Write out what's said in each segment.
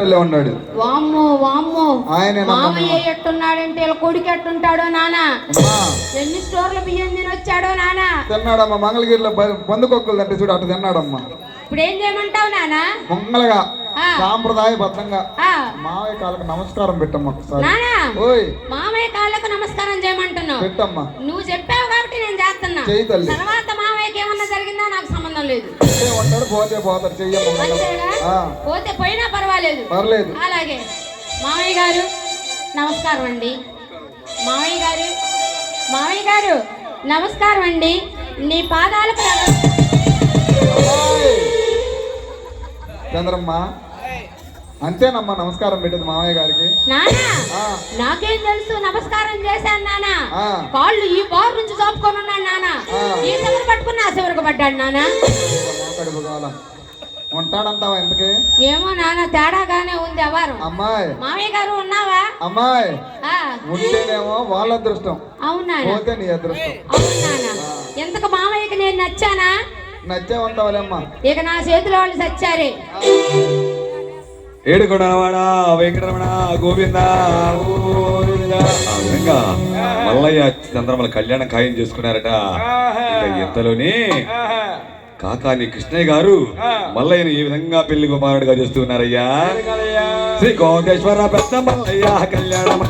ఉన్నాడు. వామ్మో వామ్మో. ఆయనే. మామయ్య ఎట్టున్నాడంటే ఇలా కొడుకు ఎట్టుంటాడో నానా? ఎన్ని స్టోర్ల బియ్యం తిని వచ్చాడో నానా? తిన్నాడమ్మా మంగళగిరిలో బందుకొక్కలు అంటే చూడు అటు తిన్నాడమ్మా. ఇప్పుడు ఏం చేయమంటావు నానా? మంగళగా. సాంప్రదాయబద్ధంగా ఆ, మావయ్య కాళ్ళకి నమస్కారం పెట్టమ్మా ఒకసారి. ఓయ్. మామయ్య కాళ్ళకు నమస్కారం చేయమంటున్నావు. పెట్టమ్మా. నువ్వు చెప్పావు కాబట్టి నేను చేస్తున్నా. చెయ్యి తల్లి. తర్వాత మామయ్యకి ఏమన్నా జరిగిందా? నాకు సంబంధం లేదు. ఉంటే ఉంటాడు పోతే పోతాడు చెయ్యమ్మా. పోతే పోయినా పర్వాలేదు. పర్లేదు. అలాగే. మామయ్య గారు నమస్కారం అండి. మామయ్య గారు మామయ్య గారు నమస్కారం అండి. నీ పాదాలకు నమ- ఓయ్. చంద్రమ్మ. అంతేనమ్మా నమస్కారం పెట్టేది మావయ్య గారికి. నానా నాకేం తెలుసు? నమస్కారం చేశాను నానా. కాళ్ళు ఈ బార్ నుంచి చాపుకొని ఉన్నాడు నానా. ఈ చివరి పట్టుకుని ఆ చివరికి పడ్డాడు నానా. ఉంటాడంటావా ఎందుకే ఏమో నాన్న తేడాగానే ఉంది అవారం అమ్మాయి. మామయ్య గారు ఉన్నావా? అమ్మాయి. ఉంటేనేమో వాళ్ళ అదృష్టం. అవును పోతే నీ అదృష్టం. అవును మామయ్యకి నేను నచ్చానా? నచ్చే ఉంటావులేమ్మా ఇక నా చేతిలో వాళ్ళు సచ్చారే. వెంకటరమణ గోవింద విధంగా మల్లయ్య చంద్రమల కళ్యాణం ఖాయం చేసుకున్నారట. ఇక ఇంతలోనే కాకాని కృష్ణయ్య గారు మల్లయ్యని ఈ విధంగా పెళ్ళి కుమారుడుగా చేస్తున్నారయ్యా శ్రీ కోటేశ్వర పెద్ద మల్లయ్య కళ్యాణం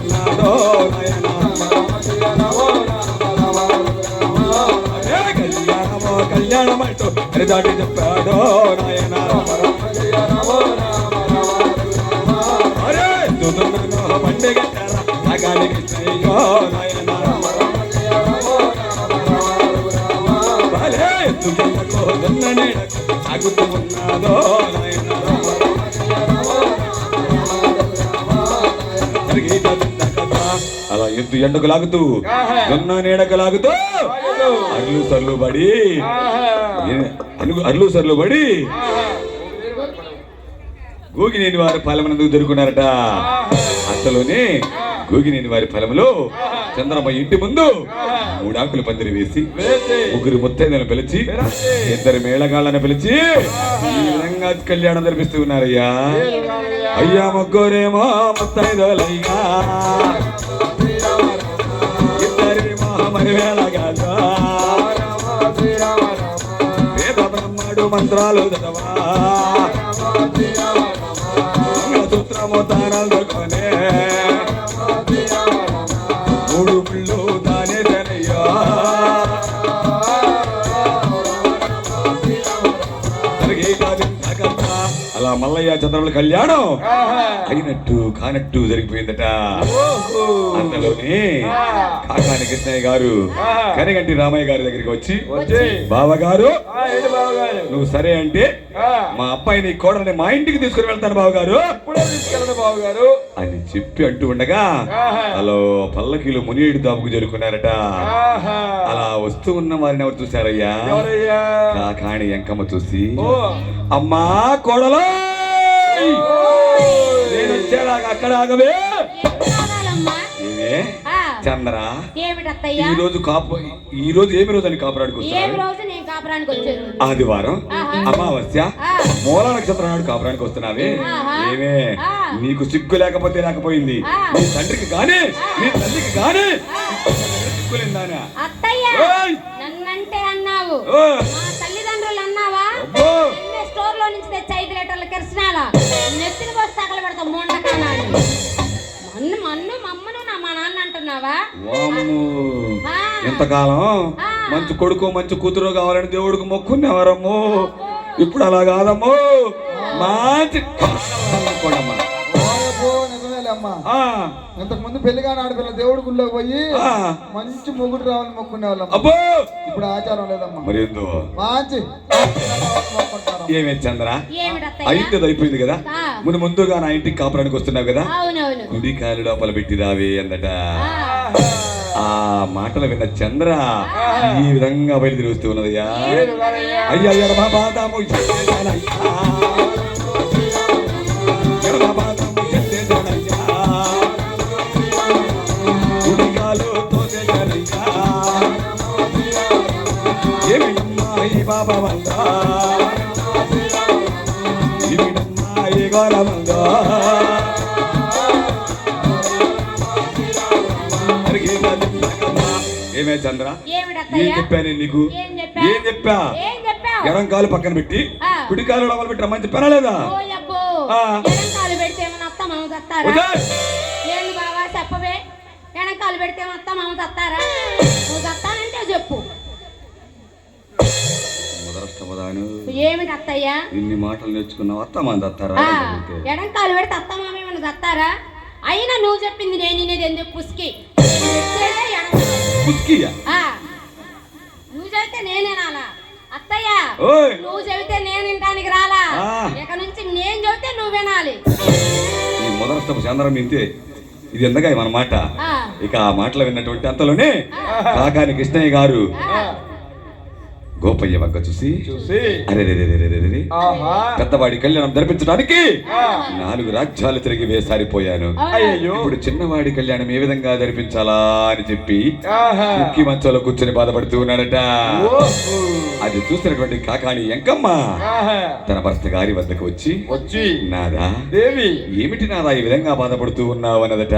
దాటి చెప్పాడో నాయన. సాగుతూ ఉన్నాదో. అలా ఎద్దు ఎండకు లాగుతూ దున్న నీడకు లాగుతూ అర్లు సర్లు పడి అర్లు సర్లు పడి గోగినేని వారి ఫలమునందుకు దొరుకున్నారట అంతలోనే గోగినేని వారి ఫలములో చంద్రమ్మ ఇంటి ముందు మూడాకులు పందిరి వేసి ముగ్గురు ముత్తైదలను పిలిచి ఇద్దరు మేళగాళ్ళను పిలిచి ఈ విధంగా కళ్యాణం జరిపిస్తూ ఉన్నారయ్యా. అయ్యా ముగ్గురేమో ముత్తైదోలయ్యా. ఇద్దరేమో మరి వేళగాళ్ళ బ్రహ్మడు మంత్రాలు చదవా? సూత్రము తానాలు మల్లయ్య చంద్రముల కళ్యాణం. అయినట్టు కానట్టు జరిగిపోయిందట. అందులోనే కాకాని కృష్ణయ్య గారు కనిగంటి రామయ్య గారి దగ్గరికి వచ్చి బావగారు నువ్వు సరే అంటే మా అబ్బాయిని కోడల్ని మా ఇంటికి తీసుకుని వెళ్తాను బావగారు. బావగారు. అని చెప్పి అంటూ ఉండగా అలా పల్లకీలు మునియేడు దాపుకు చేరుకున్నారట. అలా వస్తూ ఉన్న వారిని ఎవరు ఎవరయ్యా? కాకాని ఎంకమ్మ చూసి. అమ్మా కోడలో! నేను వచ్చేలాగా అక్కడ ఆగవే. చంద్ర ఈ రోజు కాపు ఈ రోజు ఏమి రోజు అని కాపురానికి ఆదివారం. అమావాస్య. మూల నక్షత్రం నాడు కాపురానికి వస్తున్నావే. ఏమే. నీకు సిగ్గు లేకపోతే లేకపోయింది. నీ తండ్రికి గాని నీ తల్లికి గాని. సిగ్గులేందానా అత్తయ్య ఓయ్! నన్నంటే అన్నావు. నిన్నే స్టోర్లో నుంచి తెచ్చి ఐదు లీటర్ల కిరసనాల. నెత్తిన పోసి తగల పెడతాం మన్ను మన్ను మమ్మను నా మా నాన్న అంటున్నావా? ఆ. మంచి కొడుకు మంచి కూతురు కావాలని దేవుడికి మొక్కునేవారమ్ము ఇప్పుడు అలా కాదమ్మో. మంచి నిజమేలే అమ్మా ఆ. ఇంతకు ముందు పెళ్ళిగాని ఆడపిల్ల దేవుడి గుళ్ళోకి పోయి ఆ. మంచి మొగుడు రావాలని మొక్కునే వాళ్ళం అబ్బో! ఇప్పుడు ఆచారం లేదమ్మా. మరి ఏందో మంచి ఏమే చంద్ర? అయితే అయిపోయింది కదా. ముందు ముందుగా నా ఇంటికి కాపురానికి వస్తున్నావు కదా? అవునవును. గుడి కాలు లోపల పెట్టి రావే అందట ఆ, ఆ మాటలు విన్న చంద్ర ఈ విధంగా బయలుదేరి వస్తూ ఉన్నదయ్యా? అయ్యా ఎడమ ఏమే చంద్ర? ఏం చెప్పాను నీకు? ఏం చెప్పా? ఎడం కాలు పక్కన పెట్టి. కుడి కాలు లోపల పెట్టి రమ్మని చెప్పానా లేదా? ఏమిటి అత్తయ్యా? ఇన్ని మాటలు నేర్చుకున్నావు? అత్త మంది అత్తారా ఆ, ఎడంకాలు పెడితే అత్త మామ ఏమన్నా తత్తారా అయినా నువ్వు చెప్పింది నేను వినేది ఎందుకు? పుస్కి నేను నువ్వు చెబితే నేనేనాలా అత్తయ్య ఓయ్! నువ్వు చెబితే నేను వినడానికి రాలా. ఇక నుంచి నేను చెబితే నువ్వు వినాలి. ఈ మొదలష్టపు చంద్రం ఇంతే ఇది ఎందుగా మన మాట? ఇక ఆ మాటలు విన్నటువంటి అంతలోనే. కాకాని కృష్ణయ్య గారు. గోపయ్య వంక చూసి చూసి. అరే రే రే రే రే రే. ఆహా. పెద్దవాడి కళ్యాణం జరిపించడానికి. నాలుగు రాజ్యాలు తిరిగి వేసారిపోయాను. ఇప్పుడు చిన్నవాడి కళ్యాణం ఏ విధంగా జరిపించాలా అని చెప్పి ముఖ్య మంచంలో కూర్చొని బాధపడుతూ ఉన్నాడట. అది చూసినటువంటి కాకాని ఎంకమ్మ తన భర్త గారి వద్దకు వచ్చి వచ్చి. నాదా దేవి. ఏమిటి నాదా ఈ విధంగా బాధపడుతూ ఉన్నావు? అన్నదట.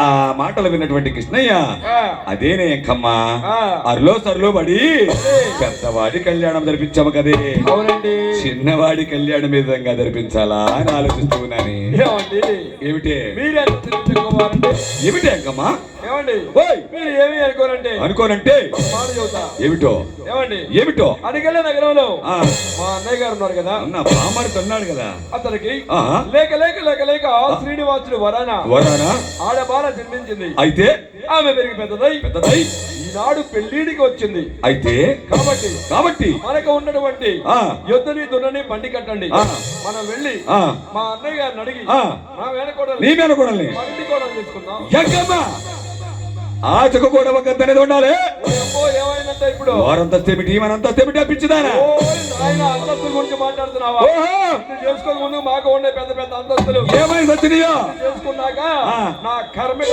ఆ మాటలు విన్నటువంటి కృష్ణయ్య. అదేనే ఎంకమ్మ. అరలో సర్లో పడి పెద్దవాడి కళ్యాణం జరిపించాము కదే. అవునండి. చిన్నవాడి కళ్యాణం ఏ విధంగా జరిపించాలా అని ఆలోచిస్తూ ఉన్నాను. ఏమిటే? ఏమిటే ఎంకమ్మా ఏమండి? మీరు ఏమి అనుకోనంటే? మాట చెబుతా ఏమిటో? ఏమండి? ఏమిటో? అడిగల నగరంలో. ఆ. మా అన్నయ్య గారు ఉన్నారు కదా? అన్న బామ్మడితో అన్నాడు కదా. అతనికి లేక లేక లేక లేక శ్రీనివాసుడు వరాన వరానా? ఆడబాల జన్మించింది. అయితే? ఆమె పెరిగి పెద్దదై పెద్దదై? ఈనాడు పెళ్ళిడికి వచ్చింది. అయితే? కాబట్టి కాబట్టి? మనకు ఉన్నటువంటి ఆ. యుద్ధని దున్నని బండి కట్టండి. మనం వెళ్ళి ఆ. మా అన్నయ్య గారిని అడిగి ఆ. మా వేడకోడలు నీ కూడా బండి కూడా తీసుకుందాం ఎంకమ్మా ఆ చెక్క కూడా ఒక అనేది ఉండాలి. వారంతస్తు ఏమిటి మనంతస్తు ఏమిటి అప్పించుదానా అంతస్తుల గురించి మాట్లాడుతున్నావా? చేసుకోక ముందు మాకు ఉండే పెద్ద పెద్ద అంతస్తులు. చేసుకున్నాక. నా కర్మే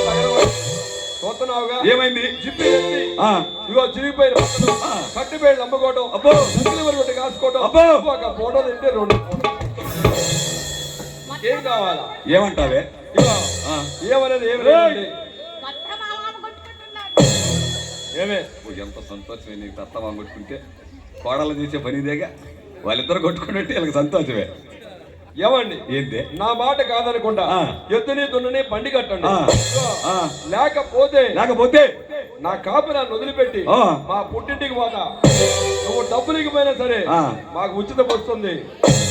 చూస్తున్నావుగా ఏమైంది? జిప్పి ఎత్తి ఆ. ఇగో చిరిగిపోయిన బట్టలు కట్టిపోయి నమ్మకోవటం అబ్బో. నకిలీ వరకు కాసుకోవటం అబ్బో. ఒక ఫోటో తింటే రెండు. ఏం కావాలా? ఏమంటావే? ఏమనేది ఏమి ఏమే? ఎంత సంతోషమే నీకు తత్తమా కొట్టుకుంటే కోడలు చేసే పని ఇదేగా? వాళ్ళిద్దరు కొట్టుకున్నట్టు వీళ్ళకి సంతోషమే. ఏమండి? ఏంది? నా మాట కాదనకుండా. ఎద్దుని దున్నని బండి కట్టండి. లేకపోతే లేకపోతే? నా కాపీ నన్ను వదిలిపెట్టి. మా పుట్టింటికి పోతా. నువ్వు డబ్బులు ఇకపోయినా సరే. మాకు ఉచితం వస్తుంది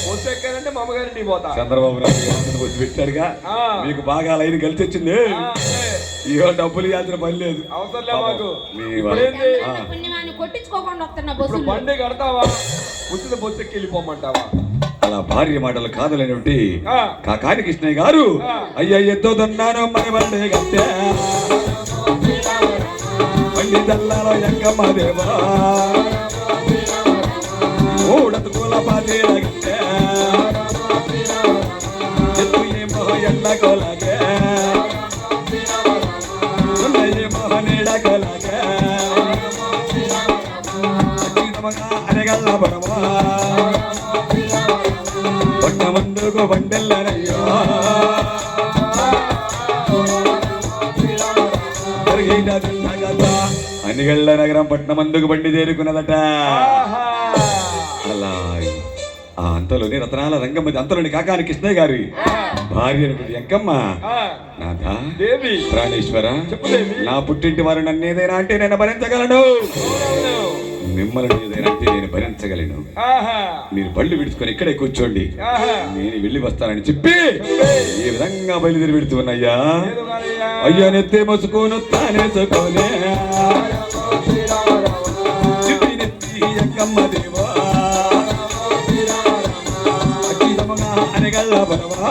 వస్తే ఎక్కానంటే మా అమ్మగారింటికి పోతా. చంద్రబాబు నాయుడు ఆ. మీకు బాగా లైన్ కలిసి వచ్చింది. ఇగో డబ్బులు ఇవ్వాల్సిన పని లేదు. అవసరంలే పాపం, మాకు. కొట్టించుకోకుండా వస్తున్న బండి కడతావా? ఉచిత బస్సు ఎక్కి వెళ్ళిపోమంటావా అలా భార్య మాటలు కాదలేనివి. కాకాని కృష్ణయ్య గారు. అయ్యా ఎత్తుతున్నాను మరి బండి కట్టే. బండి దల్లాలో ఎంకమ్మ దేవా మూడతుకుల పాతి రగితే ఎత్తు ఏమో ఎండ కొలగే పట్ట అనిగళ్ళ నగరం పట్నం అందుకు బండి చేరుకున్నదట. అలా ఆ అంతలోని రతనాల రంగమ్మది అంతలోని కాకాని కృష్ణయ్య గారి భార్య ఎంకమ్మ. నాథా దేవి. ప్రాణేశ్వర. నా పుట్టింటి వారు నన్ను ఏదైనా అంటే నేను భరించగలను. మిమ్మల్ని ఏదైనా నేను భరించగలను. మీరు బళ్ళు విడుచుకొని ఇక్కడే కూర్చోండి. నేను వెళ్ళి వస్తానని చెప్పి ఈ విధంగా బయలుదేరి కానయ్యా. అయ్యా నెత్తి మసుకోను అనగల్ల బలవా?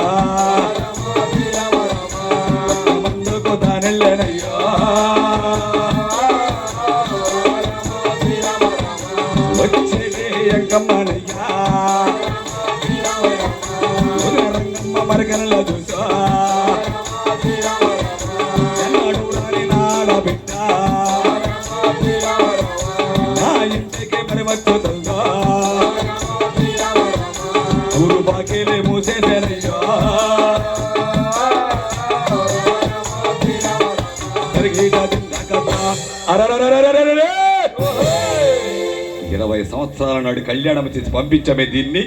సంవత్సరాల నాడు కళ్యాణం చేసి పంపించమే దీన్ని.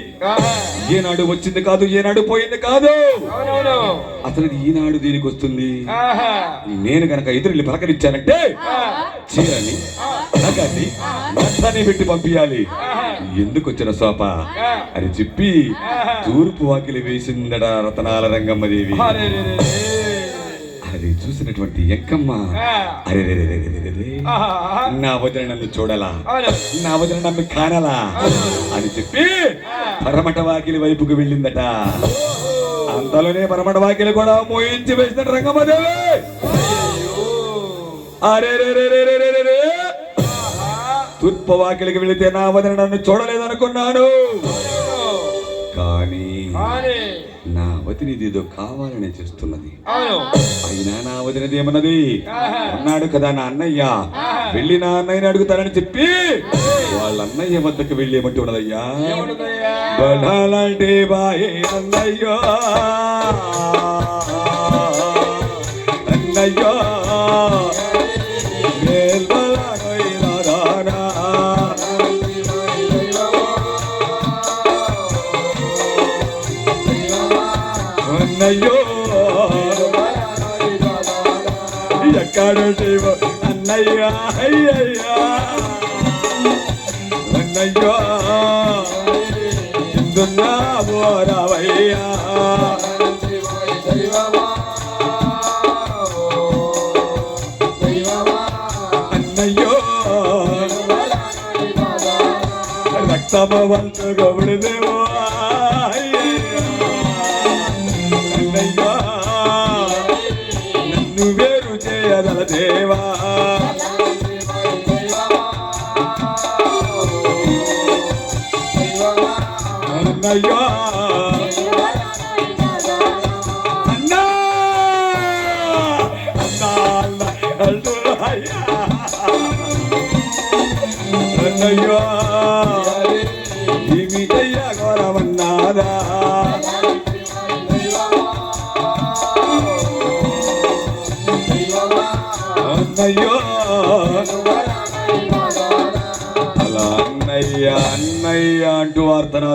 ఏనాడు వచ్చింది కాదు ఏనాడు పోయింది కాదు. అసలు ఈనాడు దీనికి వస్తుంది. నేను గనక ఎదురు పలకరించానంటే చీరని నగని నచ్చని పెట్టి పంపించాలి ఎందుకు వచ్చిన సోప? అని చెప్పి తూర్పు వాకిలి వేసిందట రతనాల రంగమ్మదేవి. అది చూసినటువంటి ఎంకమ్మ ఆ. అరే. నా వదిన నన్ను చూడలా నా వదిన నన్ను కానలా అని చెప్పి పరమట వాకిలి వైపుకు వెళ్ళిందట. అంతలోనే పరమట వాకిలి కూడా మోయించి వేసిన రంగమ్మదేవి అరే రే రే రే రే రే రే రే. తూర్పు వాకిలికి వెళితే నా వదిన నన్ను చూడలేదనుకున్నాను. కానీ నా వదిన ఇదేదో కావాలని చేస్తున్నది. అయినా నా వదినది ఏమన్నది? అన్నాడు కదా నా అన్నయ్య. వెళ్ళి నా అన్నయ్యని అడుగుతానని చెప్పి వాళ్ళ అన్నయ్య వద్దకు వెళ్ళి ఏమంటూ ఉన్నదయ్యా? బాయే అన్నయ్యో అన్నయ్యో. అన్నయ్య అయ్యయ్యా అన్నయ్యో ఎందున్నావో రావయ్యా అన్నయ్యో రక్తమ వంతు గౌడిదేవో. అన్నయ్యో Yeah.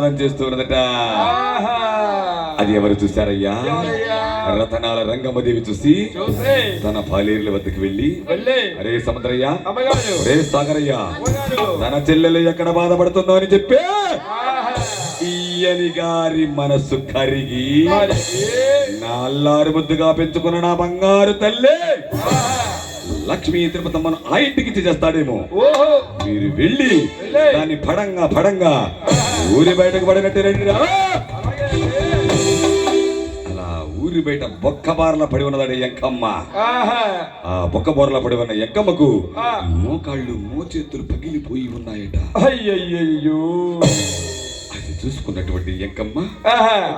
వార్తనాదం చేస్తున్నదట. అది ఎవరు చూశారయ్యా? రతనాల రంగమ్మదేవి చూసి చూసి. తన పాలేరుల వద్దకు వెళ్ళి అరే సముద్రయ్య అరే సాగరయ్య తన చెల్లెలు ఎక్కడ బాధపడుతుందో అని చెప్పి. ఈయని గారి మనస్సు కరిగి మరి నా అల్లారు ముద్దుగా పెంచుకున్న నా బంగారు తల్లి. లక్ష్మీ తిరుపతమ్మను ఆ ఇంటికి చేస్తాడేమో మీరు వెళ్ళి. దాన్ని పడంగా పడంగా ఊరి బయటకు పడినట్టు రండిరా అలాగే అలా ఊరి బయట బొక్క బారల పడి ఉన్నదాడు ఎంకమ్మ. ఆ బొక్క బోరల పడి ఉన్న ఎంకమ్మకు. మోకాళ్ళు మోచేతులు పగిలిపోయి ఉన్నాయట అయ్యయ్యయ్యో అది చూసుకున్నటువంటి ఎంకమ్మ.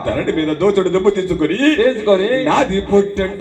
ధరణి మీద దోచుడు దెబ్బ తీసుకొని తీసుకొని నాది పుట్టంట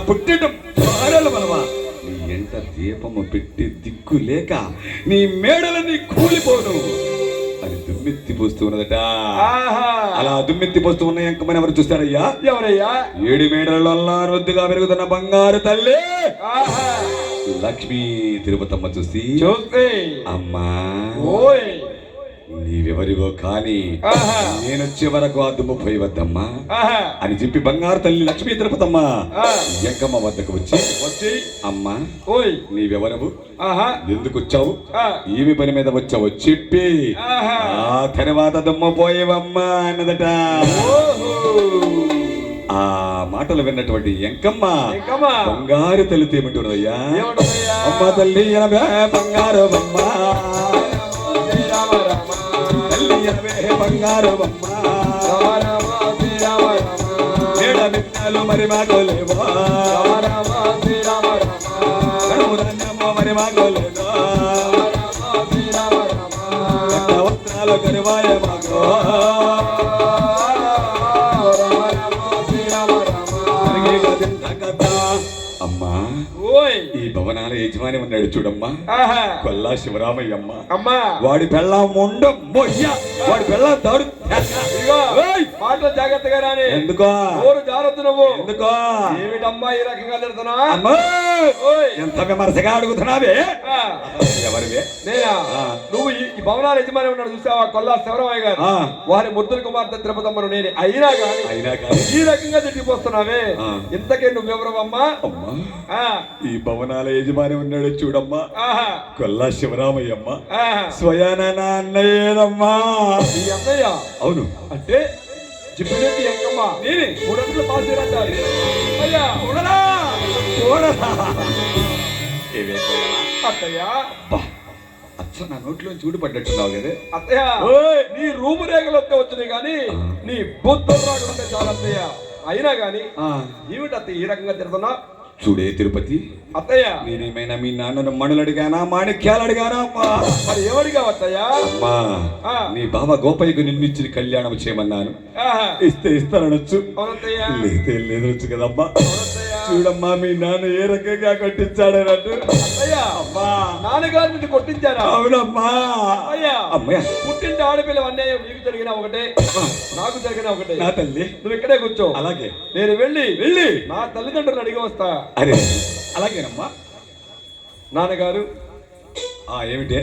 నా పుట్టెట భార్యలు మనవా నీ ఎంట దీపము పెట్టి దిక్కు లేక నీ మేడలని కూలిపోను అని దుమ్మెత్తి పోస్తూ ఉన్నదట. అలా దుమ్మెత్తి పోస్తూ ఉన్న ఎంకమని ఎవరు చూస్తారయ్యా? ఎవరయ్యా? ఏడు మేడలలో రొద్దుగా పెరుగుతున్న బంగారు తల్లి. లక్ష్మీ తిరుపతమ్మ చూసి చూస్తే. అమ్మా. ఓయ్. నీవెవరివో కానీ ఆహా. నేనొచ్చే వరకు ఆ దుమ్ము పోయి వద్దమ్మా. అని చెప్పి బంగారు తల్లి లక్ష్మీ తిరుపతమ్మ ఆ. ఎంకమ్మ వద్దకు వచ్చి వచ్చి అమ్మా ఓయ్ నీవెవరవు ఎందుకు వచ్చావు. ఏమి పని మీద వచ్చావు చెప్పి. ఆ తర్వాత దుమ్మ పోయేవమ్మా అన్నదట ఆ మాటలు విన్నటువంటి ఎంకమ్మ. బంగారు తల్లి ఏమిటయ్యా ఏమంటుందయ్యా? అమ్మ తల్లి బంగారు బొమ్మ బంగారు బొమ్మలు మరి మాకు లేవో? మరి మాకు లేదో వస్త్రాలు కరివాయ మాకు. భవనాల యజమాని ఉన్నాడు చూడమ్మా. కొల్లా శివరామయ్యమ్మ అమ్మా. వాడి పెళ్ళం ముండం మొయ్య. వాడి పెళ్ళం దాడు ఇదిగో ఏయ్! మాటలు జాగ్రత్తగా రాని ఎందుకో? ఊరు జాగ్రత్త నువ్వు. ఎందుకో? ఏమిటమ్మా ఈ రకంగా తిడుతున్నా ఎంత విమర్శగా అడుగుతున్నావే? ఎవరివే? నేనా. నువ్వు ఈ భవనాల యజమాని ఉన్నాడు చూసావా? కొల్లా శివరామయ్య గారు. వారి ముద్దుల కుమార్తె తిరుపతమ్మను నేనే. అయినా కానీ అయినా కానీ ఈ రకంగా తిట్టిపోస్తున్నావే. ఇంతకే నువ్వు ఎవరమ్మా అమ్మా. ఆ, ఈ భవనాల యజమాని ఉన్నాడు చూడమ్మా. కొల్లా శివరామయ్యమ్మ. స్వయాన అన్నయ్యేనమ్మా. అన్నయ్య? అవును. అంటే జిప్పినెట్టి ఎంకమ్మ. నేనే. మూడంతులు పాస్ చేయరంటారు అయ్యా చూడరా. చూడరా ఏవే? అత్తయ్య. అబ్బా, అచ్చ నా నోట్లో చూడు పడ్డట్టున్నావు కదే. అత్తయ్య. ఓయ్! నీ రూపు రేఖలు వస్తే వచ్చినాయి కానీ నీ బుద్ధులు రాకుండా చాలా అత్తయ్య. అయినా కానీ ఆ, ఏమిటి అత్తయ్య ఈ రకంగా తిడుతున్నా? చూడే తిరుపతి అత్తయ్య! నేనేమైనా మీ నాన్నను మణులు అడిగానా మాణిక్యాలు అడిగానా అమ్మా! మరి ఏమడిగా అత్తయ్య? అమ్మా! ఆ. నీ బావ గోపయ్యకు నిన్నిచ్చి కళ్యాణం చేయమన్నాను. ఇస్తే ఇస్తానొచ్చు లేతే లేదొచ్చు కదమ్మా. చూడమ్మా మీ నాన్న ఏ రకంగా కొట్టించాడనట్టు అత్తయ్య! అమ్మా! నాన్నగారు నిన్ను కొట్టించారా? అవునమ్మా! అయ్యా అమ్మయ్య! పుట్టింటి ఆడపిల్ల అన్యాయం నీకు జరిగిన ఒకటే నాకు జరిగిన ఒకటే. నా తల్లి? నువ్వు ఇక్కడే కూర్చో. అలాగే. నేను వెళ్ళి వెళ్ళి! నా తల్లిదండ్రులు అడిగి వస్తా. అరే! అలాగేనమ్మా. నాన్నగారు ఆ ఏమిటే?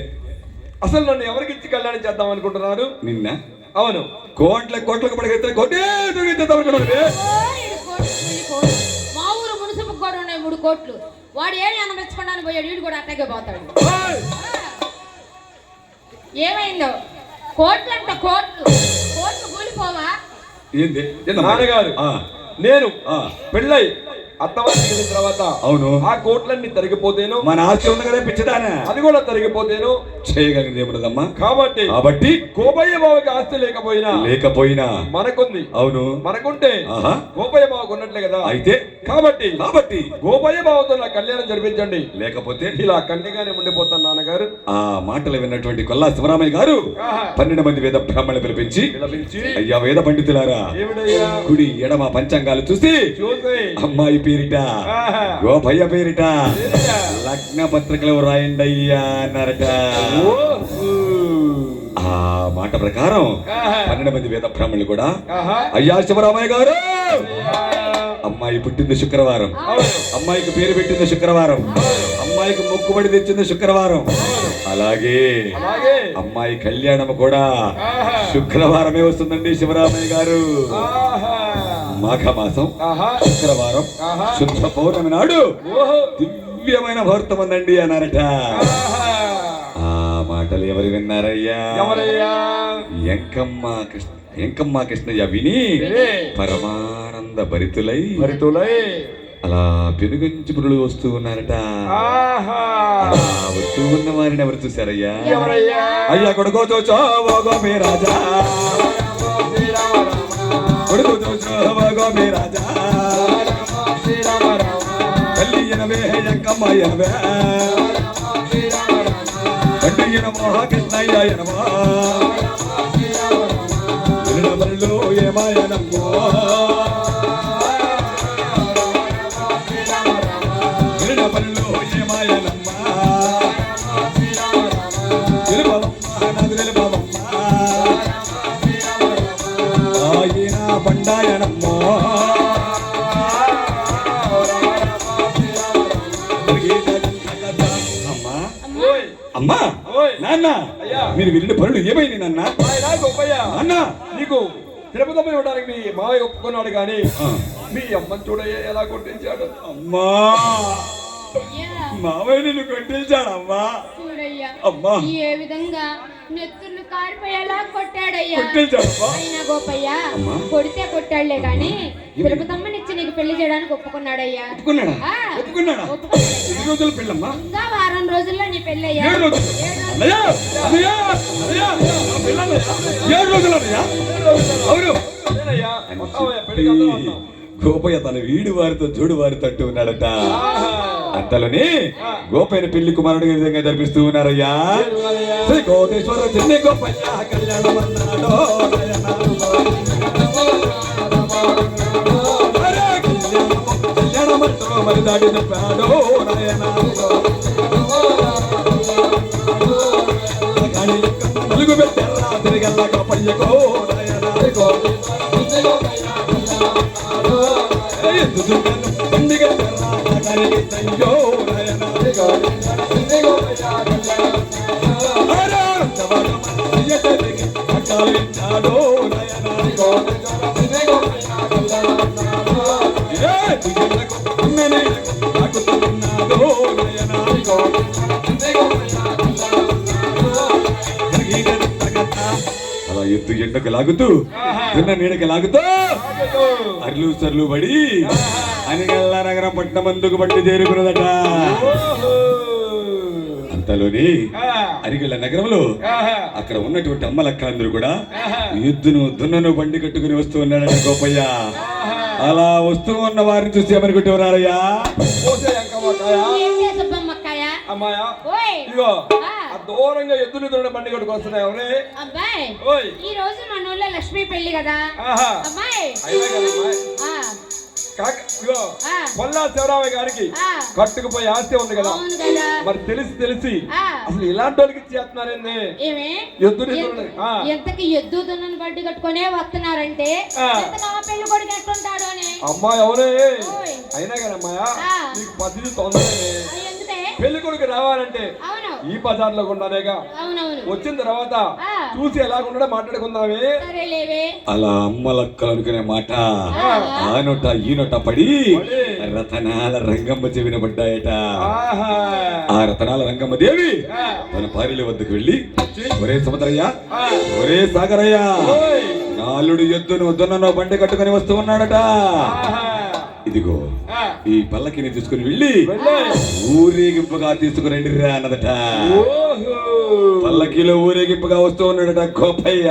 అసలు నన్ను ఎవరికి ఇచ్చి కళ్యాణం చేద్దాం అనుకుంటున్నారు? నిన్న. అవును. కోట్ల కోట్లకు పడగెత్తే కొట్టే దొరికితే ఏడు కోట్లు, ఎనిమిది కోట్లు. మా ఊరు మున్సిపల్ కూడా ఉన్నాయి మూడు కోట్లు. వాడు ఏడు అనమెచ్చుకోవడానికి పోయాడు వీడు కూడా అట్టాగే పోతాడు. ఏమైందో? కోట్లు అంట కోట్లు. కోట్లు కూలిపోవా? ఏంది? నాన్నగారు ఆ, నేను పెళ్ళై అత్తవారికి వెళ్ళిన తర్వాత అవును. ఆ కోట్లన్నీ తరిగిపోతేను మన ఆస్తి ఉంది కదా పిచ్చదానా? అది కూడా తరిగిపోతేను చేయగలిగింది ఏమున్నదమ్మా కాబట్టి కాబట్టి గోపయ్య బావకి ఆస్తి లేకపోయినా లేకపోయినా మనకుంది. అవును. మనకుంటే గోపయ్య బావకు ఉన్నట్లే కదా. అయితే కాబట్టి కాబట్టి గోపయ్య బావతో నా కళ్యాణం జరిపించండి. లేకపోతే ఇలా కన్నిగానే ఉండిపోతాను నాన్నగారు. ఆ మాటలు విన్నటువంటి కొల్లా శివరామయ్య గారు. పన్నెండు మంది వేద బ్రాహ్మణులు పిలిపించి పిలిపించి అయ్యా వేద పండితులారా కుడి ఎడమ పంచాంగాలు చూసి చూసి అమ్మాయి పేరిట. గోపయ్య పేరిట. లగ్న పత్రికలు రాయండి అయ్యా అన్నారట. ఆ మాట ప్రకారం. పన్నెండు మంది వేద బ్రాహ్మణులు కూడా. అయ్యా శివరామయ్య గారు అమ్మాయి పుట్టింది శుక్రవారం. అమ్మాయికి పేరు పెట్టింది శుక్రవారం అమ్మాయికి మొక్కుబడి తెచ్చింది శుక్రవారం అలాగే అమ్మాయి కళ్యాణం కూడా. శుక్రవారమే వస్తుందండి శివరామయ్య గారు. మాఘమాసం ఆహా. శుక్రవారం. శుద్ధ పౌర్ణమి నాడు. దివ్యమైన ముహూర్తం ఉందండి అన్నారట. ఆ మాటలు ఎవరు విన్నారయ్యా ఎంకమ్మ కృష్ణ ఎంకమ్మ కృష్ణయ్య విని. పరమానంద భరితులై భరితులై అలా పెనుగంచి పురులు వస్తూ ఉన్నారట వస్తూ ఉన్న వారిని ఎవరు చూశారయ్యా ఎవరయ్యా అయ్యా కొడుకో చోచో రాజా. కొడుకు చోచో ఓగో మీ రాజా రామ శ్రీరామ రామ. తల్లి ఎనవే ఎంకమ్మ ఎనవే శ్రీరామ రామ. తండ్రి ఎనమో కృష్ణయ్య ఎనమో వినబల్లో ఏమాయనమ్మో మీరు వెళ్ళిన పనులు ఏమైంది గొప్పయ్య. నాన్న. నీకు తిరుపతి ఇవ్వడానికి మీ మావయ్య ఒప్పుకున్నాడు కానీ. మీ అమ్మని చూడయ్య ఎలా కొట్టించాడు? అమ్మా. మావయ్య నిన్ను కొట్టించాడమ్మా. చూడయ్యా అమ్మా. ఏ విధంగా నెత్తుర్లు కారిపోయేలా కొట్టాడయ్యా. అయినా గోపయ్య అమ్మా. కొడితే కొట్టాడులే గాని తిరుపతమ్మనిచ్చి నీకు పెళ్ళి చేయడానికి ఒప్పుకున్నాడయ్యా. ఒప్పుకున్నాడా? ఆ. ఒప్పుకున్నాడా. ఎన్ని రోజుల పెళ్ళమ్మా? ఇంకా వారం రోజుల్లో నీ పెళ్ళయ్యా. ఏడు ఏడు అవును. గోపయ్య తన వీడి వారితో జోడు వారితో అంటూ ఉన్నాడట అంతలోనే గోపయ్యని పెళ్ళి కుమారుడు విధంగా జరిపిస్తూ ఉన్నారయ్యా. శ్రీ కోటేశ్వర చెన్నై గోపయ్య కళ్యాణం అన్నాడో మరి దాటి చెప్పాడో నాయనా పెట్టెల్లా తిరిగల్లా గోపయ్యకో ఎండకు లాగుతూ తిన్న నీడకి లాగుతూ అర్లు సర్లు పడి అనిగల్ల నగరం పట్నం మందుకు పట్టి చేరుకున్నదట. అంతలోని అరిగల్ల నగరంలో అక్కడ ఉన్నటువంటి అమ్మలక్కలందరూ కూడా ఎద్దును దున్నను బండి కట్టుకుని వస్తూ ఉన్నాడట గోపయ్య. అలా వస్తూ ఉన్న వారిని చూసి ఏమనుకుంటూ దూరంగా ఎద్దులు దూడ బండి కొట్టుకు వస్తున్నాయి ఎవరే అబ్బాయి ఓయ్. ఈ రోజు మన ఊళ్ళో లక్ష్మి పెళ్ళి కదా. ఆ, పొల్లా శివరామయ్య గారికి కట్టుకుపోయి ఆస్తి ఉంది కదా. అవును మరి తెలిసి తెలిసి అసలు ఇలాంటి వాళ్ళకి దూడ ఆ, ఎంతకి ఎద్దు దున్నని బడ్డి కట్టుకునే వస్తున్నారంటే పెళ్ళి కొడుకు ఎట్లుంటాడు అని. అమ్మాయి ఎవరే? ఓయ్. అయినా ఆ. నీకు పద్ధతి తొందరనే. పెళ్ళి కొడుకు రావాలంటే ఈ బజార్లో ఉన్నానేగా అవునవును. వచ్చిన తర్వాత. చూసి ఎలాగుండడో మాట్లాడుకుందామే. సరేలేవే. అలా అమ్మలక్కలు అనుకునే మాట. ఆ. నోట ఈ నోట పడి రతనాల రంగమ్మ చెవిన పడ్డాయట. ఆ రతనాల రంగమ్మ దేవి తన భార్యల వద్దకు వెళ్ళి ఒరే సుభద్రయ్య ఒరే సాగరయ్య. నాలుడు ఎద్దును దున్నను బండి కట్టుకుని వస్తూ ఉన్నాడట. ఇదిగో. ఈ పల్లకిని తీసుకుని వెళ్ళి. ఊరేగింపుగా తీసుకురండి రా అన్నదట ఓహో పల్లకిలో ఊరేగింపుగా వస్తూ ఉన్నాడట గోపయ్య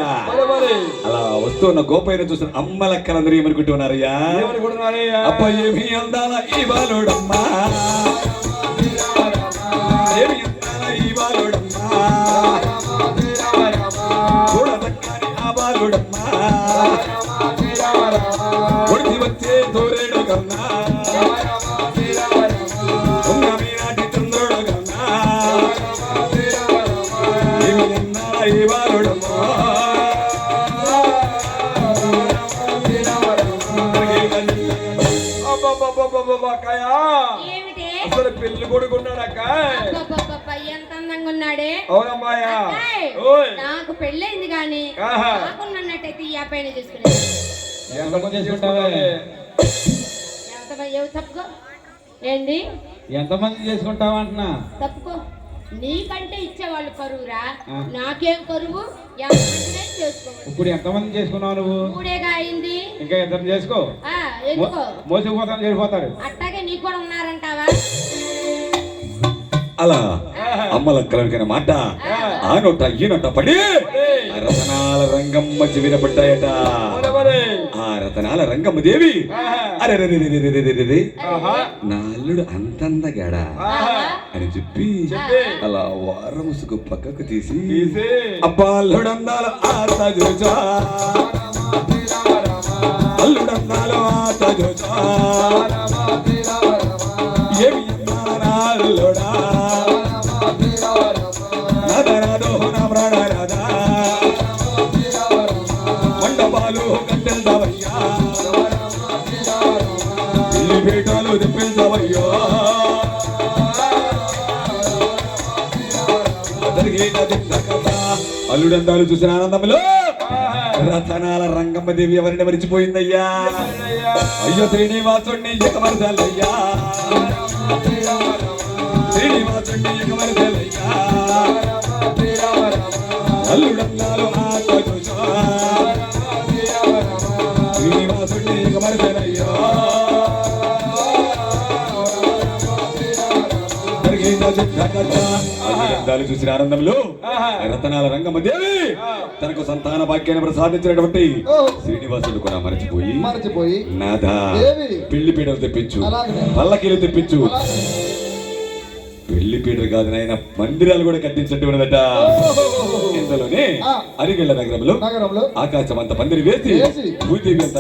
అలా వస్తూ ఉన్న గోపయ్యను చూసిన అమ్మలక్కలందరూ ఏమనుకుంటున్నారయ్యా ఏమనుకుంటున్నారయ్యా అప్ప ఏమి అందాల ఈ బాలుడమ్మా ఏమి అందాల ఈ బాలుడమ్మా చూడదక్కని ఆ బాలుడమ్మా ఒడిసి వచ్చే తోరేడు అబ్బబ్బబ్బబ్బబ్బబ్బకాయా. అసలు పెళ్ళి కొడుకున్నాడక్క అబ్బబ్బబ్బబ్బ, ఎంత అందంగా ఉన్నాడే అవునమ్మాయా నాకు పెళ్ళైంది కానీ ఆహా. నాకున్నట్టయితే ఈ అబ్బాయిని చేసుకునేది ఎంతమంది చేసుకుంటావే ఎంత తప్పుకో ఏంది ఎంతమంది చేసుకుంటావా అంటున్నా తప్పుకో నీకంటే ఇచ్చేవాళ్ళు కరువురా? నాకేం కరువు? ఇప్పుడు ఎంతమంది చేసుకున్నావు నువ్వు? మూడేగా అయింది. ఇంకా ఇద్దరు చేసుకో. మోసుకుపోతాను చెడిపోతారు. అట్టాగే నీకు కూడా ఉన్నారంటావా? అలా అమ్మలక్కలనుకున్న మాట ఆ. నోట ఈ నోట పడి రతనాల రంగమ్మ చెవిన పడ్డాయట రతనాల రంగమ్మ దేవి అరే రే రే రే రే రే రే రే. ఆహా. నా అల్లుడు అంతందగాడా. అని చెప్పి. అలా వారముసుకు పక్కకు తీసి. అబ్బా అల్లుడందాల ఆట జోచా అల్లుడందాల ఆట జోచా అల్లుడందాలు చూసిన ఆనందంలో రతనాల రంగమ్మ దేవి ఎవరిని మరిచిపోయిందయ్యా? అయ్యో శ్రీనివాసుడిని ఎకమరదలయ్యా శ్రీనివాసుడిని ఎకమరదలయ్యా అల్లుడందాలు ఆట చూసా శ్రీనివాసుడిని అందాలు చూసిన ఆనందంలో రతనాల రంగమ్మ దేవి తనకు సంతాన భాగ్యాన్ని ప్రసాదించినటువంటి ఓ. శ్రీనివాసుడు కూడా మరచిపోయి మరచిపోయి నాదా. పెళ్ళి పీటలు తెప్పించు. పల్లకీలు తెప్పించు. పెళ్ళి పీటలు కాదు నాయన మందిరాలు కూడా కట్టించినట్టు ఉన్నదట ఇంతలోనే. అరిగెళ్ళ నగరంలో ఆకాశం అంత పందిరి వేసి. భూదేవి అంత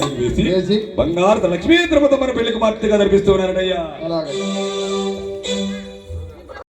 వేసి. బంగారు లక్ష్మీ తిరుమత మన పెళ్ళికి మార్తెగా జరిపిస్తూ ఉన్నారయ్యా